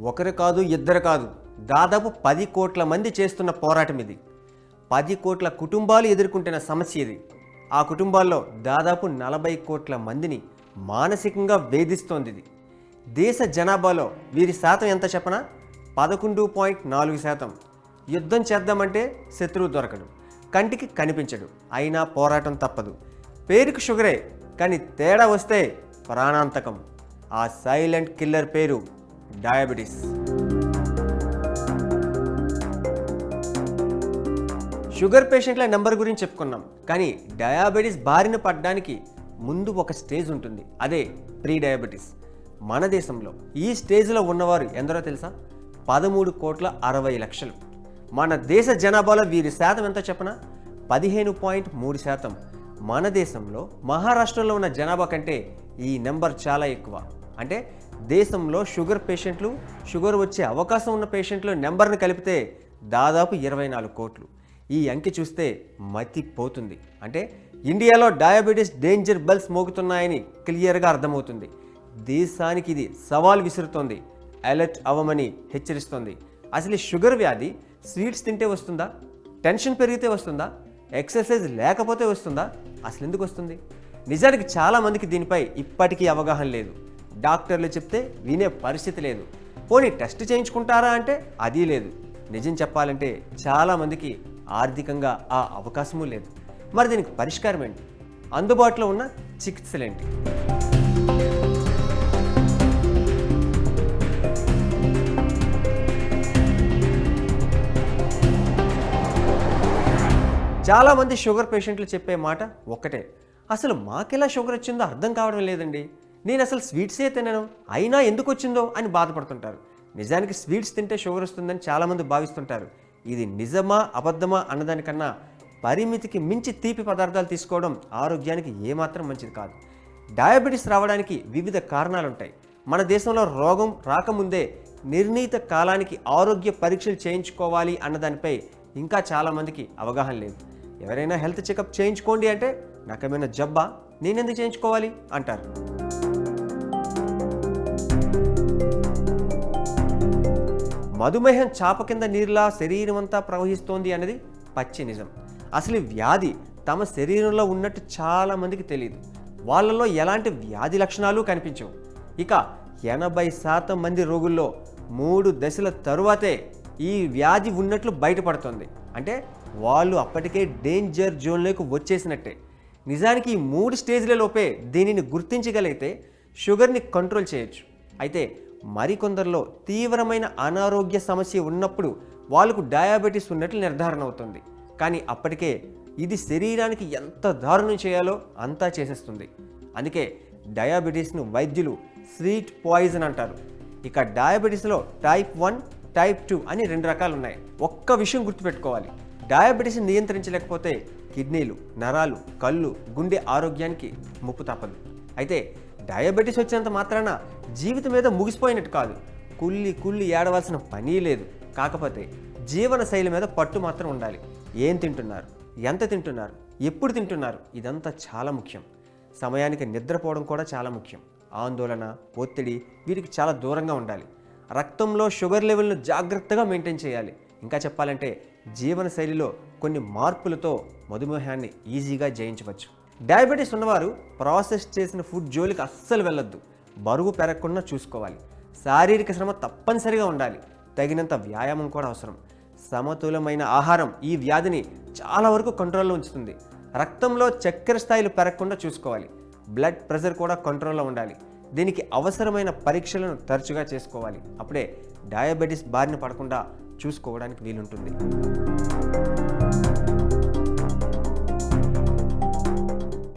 ఒకరు కాదు ఇద్దరు కాదు. దాదాపు పది కోట్ల మంది చేస్తున్న పోరాటం ఇది. పది కోట్ల కుటుంబాలు ఎదుర్కొంటున్న సమస్య ఇది. ఆ కుటుంబాల్లో దాదాపు నలభై కోట్ల మందిని మానసికంగా వేధిస్తోంది ఇది. దేశ జనాభాలో వీరి శాతం ఎంత చెప్పనా? పదకొండు పాయింట్ నాలుగు శాతం. యుద్ధం చేద్దామంటే శత్రువు దొరకడు. కంటికి కనిపించడు. అయినా పోరాటం తప్పదు. పేరుకు షుగరే కానీ తేడా వస్తే ప్రాణాంతకం. ఆ సైలెంట్ కిల్లర్ పేరు డయాబెటీస్. షుగర్ పేషెంట్ల నెంబర్ గురించి చెప్పుకున్నాం. కానీ డయాబెటీస్ బారిన పడడానికి ముందు ఒక స్టేజ్ ఉంటుంది. అదే ప్రీ డయాబెటీస్ మన దేశంలో ఈ స్టేజ్లో ఉన్నవారు ఎందరో తెలుసా? పదమూడు కోట్ల అరవై లక్షలు. మన దేశ జనాభాలో వీరి శాతం ఎంత చెప్పనా? పదిహేను పాయింట్ మూడు శాతం. మన దేశంలో మహారాష్ట్రలో ఉన్న జనాభా కంటే ఈ నెంబర్ చాలా ఎక్కువ. అంటే దేశంలో షుగర్ పేషెంట్లు షుగర్ వచ్చే అవకాశం ఉన్న పేషెంట్ల నెంబర్ని కలిపితే దాదాపు ఇరవై నాలుగు కోట్లు. ఈ అంకె చూస్తే మతిపోతుంది. అంటే ఇండియాలో డయాబెటీస్ డేంజర్ బెల్స్ మోగుతున్నాయని క్లియర్గా అర్థమవుతుంది. దేశానికి ఇది సవాల్ విసురుతోంది. అలర్ట్ అవ్వమని హెచ్చరిస్తోంది. అసలు షుగర్ వ్యాధి స్వీట్స్ తింటే వస్తుందా? టెన్షన్ పెరిగితే వస్తుందా? ఎక్సర్సైజ్ లేకపోతే వస్తుందా? అసలు ఎందుకు వస్తుంది? నిజానికి చాలామందికి దీనిపై ఇప్పటికీ అవగాహన లేదు. డాక్టర్లు చెప్తే వినే పరిస్థితి లేదు. పోనీ టెస్ట్ చేయించుకుంటారా అంటే అది లేదు. నిజం చెప్పాలంటే చాలామందికి ఆర్థికంగా ఆ అవకాశమూ లేదు. మరి దీనికి పరిష్కారం ఏంటి? అందుబాటులో ఉన్న చికిత్సలేంటి చాలామంది షుగర్ పేషెంట్లు చెప్పే మాట ఒక్కటే. అసలు మాకెలా షుగర్ వచ్చిందో అర్థం కావడం లేదండి. నేను అసలు స్వీట్సే తినను అయినా ఎందుకు వచ్చిందో అని బాధపడుతుంటారు. నిజానికి స్వీట్స్ తింటే షుగర్ వస్తుందని చాలామంది భావిస్తుంటారు. ఇది నిజమా అబద్ధమా అన్నదానికన్నా పరిమితికి మించి తీపి పదార్థాలు తీసుకోవడం ఆరోగ్యానికి ఏమాత్రం మంచిది కాదు. డయాబెటీస్ రావడానికి వివిధ కారణాలు ఉంటాయి మన దేశంలో రోగం రాకముందే నిర్ణీత కాలానికి ఆరోగ్య పరీక్షలు చేయించుకోవాలి అన్నదానిపై ఇంకా చాలామందికి అవగాహన లేదు. ఎవరైనా హెల్త్ చెకప్ చేయించుకోండి అంటే నాకేమైనా జబ్బా? నేనెందుకు చేయించుకోవాలి? అంటారు. మధుమేహం చాప కింద నీరులా శరీరం అంతా ప్రవహిస్తోంది అనేది పచ్చి నిజం. అసలు ఈ వ్యాధి తమ శరీరంలో ఉన్నట్టు చాలామందికి తెలియదు వాళ్ళలో ఎలాంటి వ్యాధి లక్షణాలు కనిపించవు. ఇక ఎనభై శాతం మంది రోగుల్లో మూడు దశల తరువాతే ఈ వ్యాధి ఉన్నట్లు బయటపడుతుంది. అంటే వాళ్ళు అప్పటికే డేంజర్ జోన్లోకి వచ్చేసినట్టే. నిజానికి ఈ మూడు స్టేజ్లలోపే దీనిని గుర్తించగలిగితే షుగర్ని కంట్రోల్ చేయొచ్చు. అయితే మరికొందరిలో తీవ్రమైన అనారోగ్య సమస్య ఉన్నప్పుడు వాళ్ళకు డయాబెటీస్ ఉన్నట్లు నిర్ధారణ అవుతుంది. కానీ అప్పటికే ఇది శరీరానికి ఎంత దారుణం చేయాలో అంతా చేసేస్తుంది. అందుకే డయాబెటీస్ను వైద్యులు స్వీట్ పాయిజన్ అంటారు. ఇక డయాబెటీస్లో టైప్ వన్ టైప్ టూ అని రెండు రకాలు ఉన్నాయి ఒక్క విషయం గుర్తుపెట్టుకోవాలి. డయాబెటీస్ నియంత్రించలేకపోతే కిడ్నీలు నరాలు కళ్ళు గుండె ఆరోగ్యానికి ముప్పు తప్పదు. అయితే డయాబెటీస్ వచ్చినంత మాత్రాన జీవితం మీద ముగిసిపోయినట్టు కాదు. కుల్లి కుల్లి ఏడవలసిన పని లేదు. కాకపోతే జీవన శైలి మీద పట్టు మాత్రం ఉండాలి. ఏం తింటున్నారు? ఎంత తింటున్నారు? ఎప్పుడు తింటున్నారు? ఇదంతా చాలా ముఖ్యం. సమయానికి నిద్రపోవడం కూడా చాలా ముఖ్యం. ఆందోళన ఒత్తిడి వీరికి చాలా దూరంగా ఉండాలి. రక్తంలో షుగర్ లెవెల్ను జాగ్రత్తగా మెయింటైన్ చేయాలి. ఇంకా చెప్పాలంటే జీవన శైలిలో కొన్ని మార్పులతో మధుమేహాన్ని ఈజీగా జయించవచ్చు. డయాబెటీస్ ఉన్నవారు ప్రాసెస్ చేసిన ఫుడ్ జోలికి అస్సలు వెళ్ళొద్దు. బరువు పెరగకుండా చూసుకోవాలి. శారీరక శ్రమ తప్పనిసరిగా ఉండాలి. తగినంత వ్యాయామం కూడా అవసరం. సమతులమైన ఆహారం ఈ వ్యాధిని చాలా వరకు కంట్రోల్లో ఉంచుతుంది. రక్తంలో చక్కెర స్థాయిలు పెరగకుండా చూసుకోవాలి. బ్లడ్ ప్రెషర్ కూడా కంట్రోల్లో ఉండాలి. దీనికి అవసరమైన పరీక్షలను తరచుగా చేసుకోవాలి. అప్పుడే డయాబెటీస్ బారిన పడకుండా చూసుకోవడానికి వీలుంటుంది.